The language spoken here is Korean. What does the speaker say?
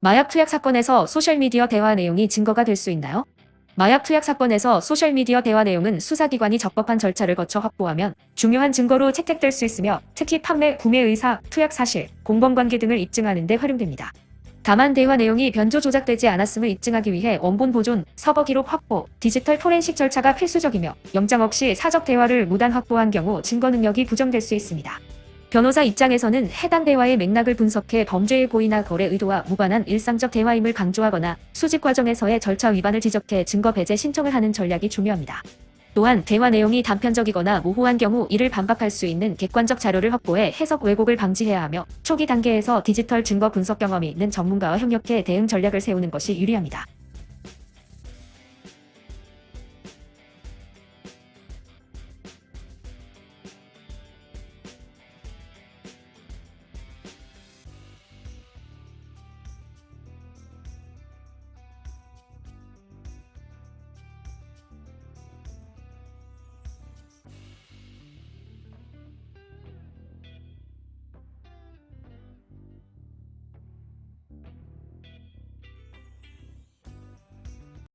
마약 투약 사건에서 소셜미디어 대화 내용이 증거가 될 수 있나요? 마약 투약 사건에서 소셜미디어 대화 내용은 수사기관이 적법한 절차를 거쳐 확보하면 중요한 증거로 채택될 수 있으며 특히 판매, 구매 의사, 투약 사실, 공범관계 등을 입증하는 데 활용됩니다. 다만 대화 내용이 변조 조작되지 않았음을 입증하기 위해 원본 보존, 서버 기록 확보, 디지털 포렌식 절차가 필수적이며 영장 없이 사적 대화를 무단 확보한 경우 증거 능력이 부정될 수 있습니다. 변호사 입장에서는 해당 대화의 맥락을 분석해 범죄의 고의나 거래 의도와 무관한 일상적 대화임을 강조하거나 수집 과정에서의 절차 위반을 지적해 증거 배제 신청을 하는 전략이 중요합니다. 또한 대화 내용이 단편적이거나 모호한 경우 이를 반박할 수 있는 객관적 자료를 확보해 해석 왜곡을 방지해야 하며 초기 단계에서 디지털 증거 분석 경험이 있는 전문가와 협력해 대응 전략을 세우는 것이 유리합니다.